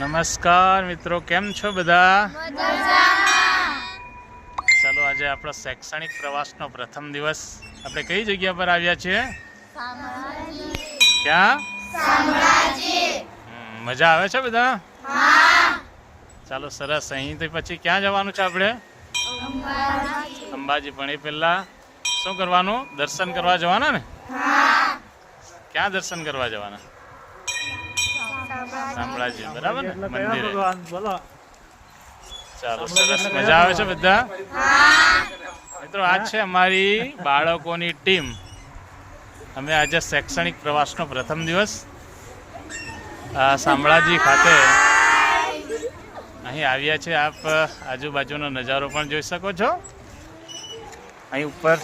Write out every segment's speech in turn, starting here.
નમસ્કાર મિત્રો કેમ છો બધા? ચાલો આજે આપણો શૈક્ષણિક પ્રવાસનો પ્રથમ દિવસ આપણે કઈ જગ્યા પર આવ્યા છીએ? ક્યાં? મજા આવે છે બધા? ચાલો સરસ અહીંથી પછી ક્યાં જવાનું છે આપણે? અંબાજી. પણ એ પહેલા શું કરવાનું? દર્શન કરવા જવાના ને? ક્યાં દર્શન કરવા જવાના? શામળાજી બરાબર ને? મંદિરે. ચાલો સરસ મજા આવે છે બધા? મિત્રો આ છે અમારી બાળકોની ટીમ. અમે આજે શૈક્ષણિક પ્રવાસનો પ્રથમ દિવસ. આ શામળાજી ખાતે અહીં આવ્યા છે. આપ આજુબાજુનો નજારો પણ જોઈ શકો છો. અહીં ઉપર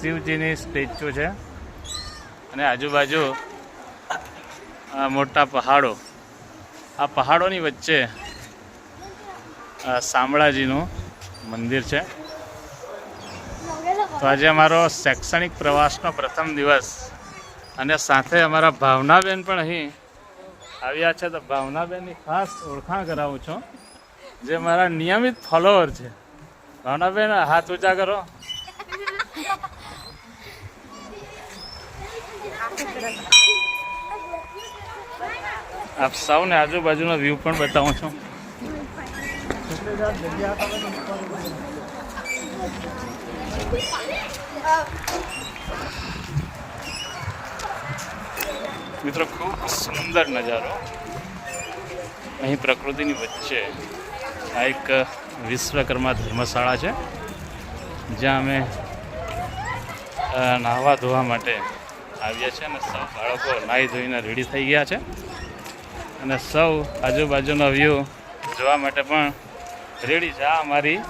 શિવજીની સ્ટેચ્યુ છે. અને આજુબાજુ આ મોટા પહાડો. આ પહાડોની વચ્ચે શામળાજીનું મંદિર છે. તો આજે અમારો શૈક્ષણિક પ્રવાસનો પ્રથમ દિવસ. અને સાથે અમારા ભાવનાબેન પણ અહીં આવ્યા છે. તો ભાવનાબેનની ખાસ ઓળખાણ કરાવું છું. જે મારા નિયમિત ફોલોવર છે. ભાવનાબેન, હાથ ઊંચા કરો. આપ સૌને આજુબાજુનો વ્યૂ પણ બતાવું છું. મિત્રો, ખૂબ સુંદર નજારો. અહીં પ્રકૃતિની વચ્ચે આ એક વિશ્વકર્મા ધર્મશાળા છે, જ્યાં અમે નાહવા ધોવા માટે આવ્યા છે અને સૌ બાળકો નાહી ધોઈને રેડી થઈ ગયા છે. અને સૌ આજુબાજુનો વ્યૂ જોવા માટે પણ રેડી છે. આ અમારી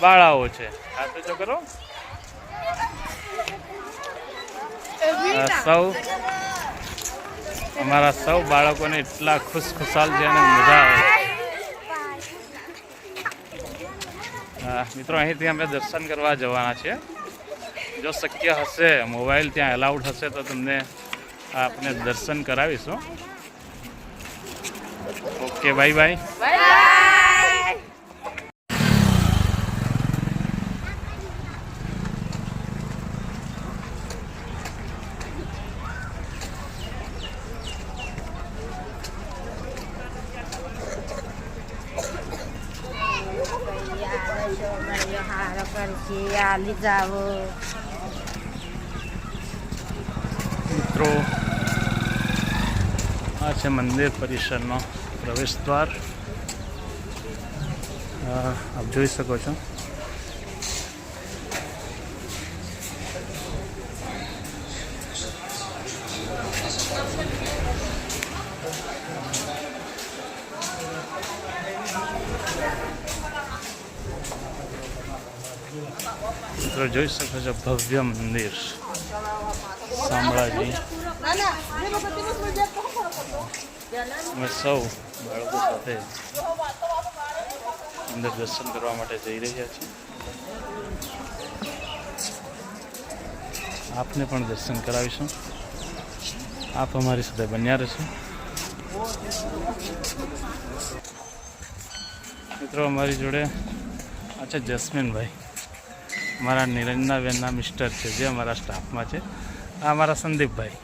બાળાઓ છે. તો જો સૌ અમારા સૌ બાળકોને એટલા ખુશ ખુશાલ છે અને મજા આવે મિત્રો, અહીંથી અમે દર્શન કરવા જવાના છીએ. જો શક્ય હશે, મોબાઈલ ત્યાં એલાઉડ હશે, તો તમને આપને દર્શન કરાવીશું. Okay bye bye. જાવો મિત્રો આ છે મંદિર પરિસરનો પ્રવેશ દ્વાર. આપ જોઈ શકો છો. મિત્રો, જોઈ શકો છો ભવ્ય મંદિર. શામળાજી અમે સૌ બાળકો સાથે અંદર દર્શન કરવા માટે જઈ રહ્યા છીએ. આપને પણ દર્શન કરાવીશું. આપ અમારી સાથે બન્યા રહેશો. મિત્રો, અમારી જોડે આ છે જસ્મીનભાઈ. મારા નિરંજનાબેનના મિસ્ટર છે, જે અમારા સ્ટાફમાં છે. આ અમારા સંદીપભાઈ.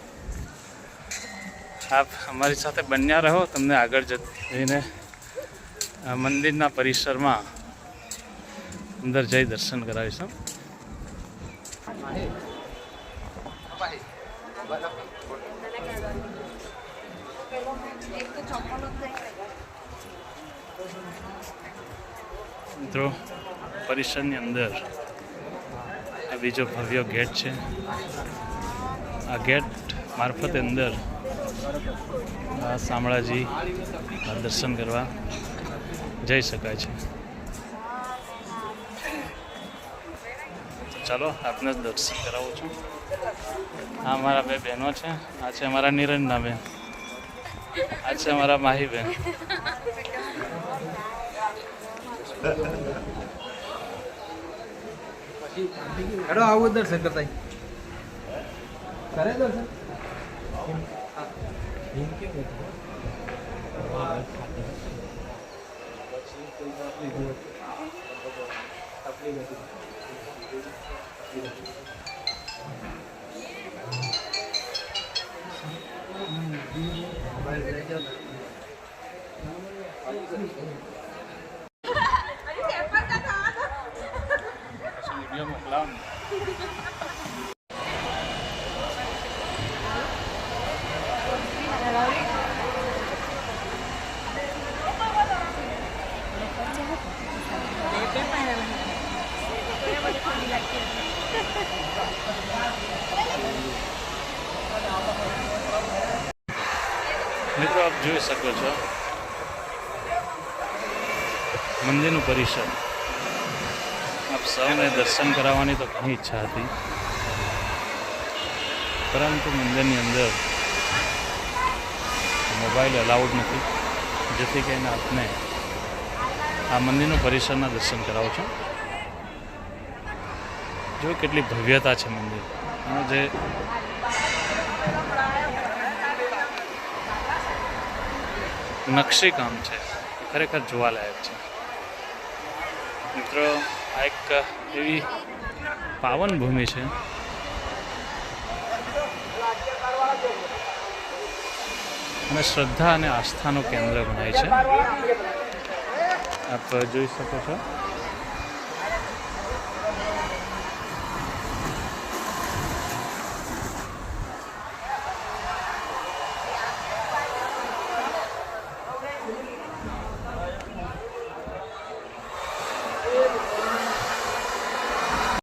આપ અમારી સાથે બન્યા રહો, તમને આગળ જઈને મંદિરના પરિસરમાં અંદર જઈ દર્શન કરાવીશું. મિત્રો, પરિસરની અંદર બીજો ભવ્ય ગેટ છે. આ ગેટ મારફતે અંદર આ શામળાજી દર્શન કરવા જઈ શકાય છે. ચાલો, આપને દર્શન કરાવું છું. આ મારા બે બહેનો છે, આ છે અમારા નિરંજના બેન. આ છે અમારા માહી બેન. હેડો, આવું દર્શન કરતા કરે દર્શન પછી વીડિયો મિત્રો, આપ જોઈ શકો છો. મંદિરનું પરિસર. આપ સૌને દર્શન કરાવવાની તો ઘણી ઈચ્છા હતી. પરંતુ મંદિરની અંદર મોબાઈલ અલાઉડ નથી. જેથી કરીને આપને આ મંદિરનું પરિસરના દર્શન કરાવો છો. જો કેટલી ભવ્યતા છે મંદિર. અને જે નકશીકામ છે, ખરેખર જોવાલાયક છે. મિત્રો, આ એક એવી પાવન ભૂમિ છે. અને શ્રદ્ધા અને આસ્થાનું કેન્દ્ર ગણાય છે. આપ જોઈ શકો છો.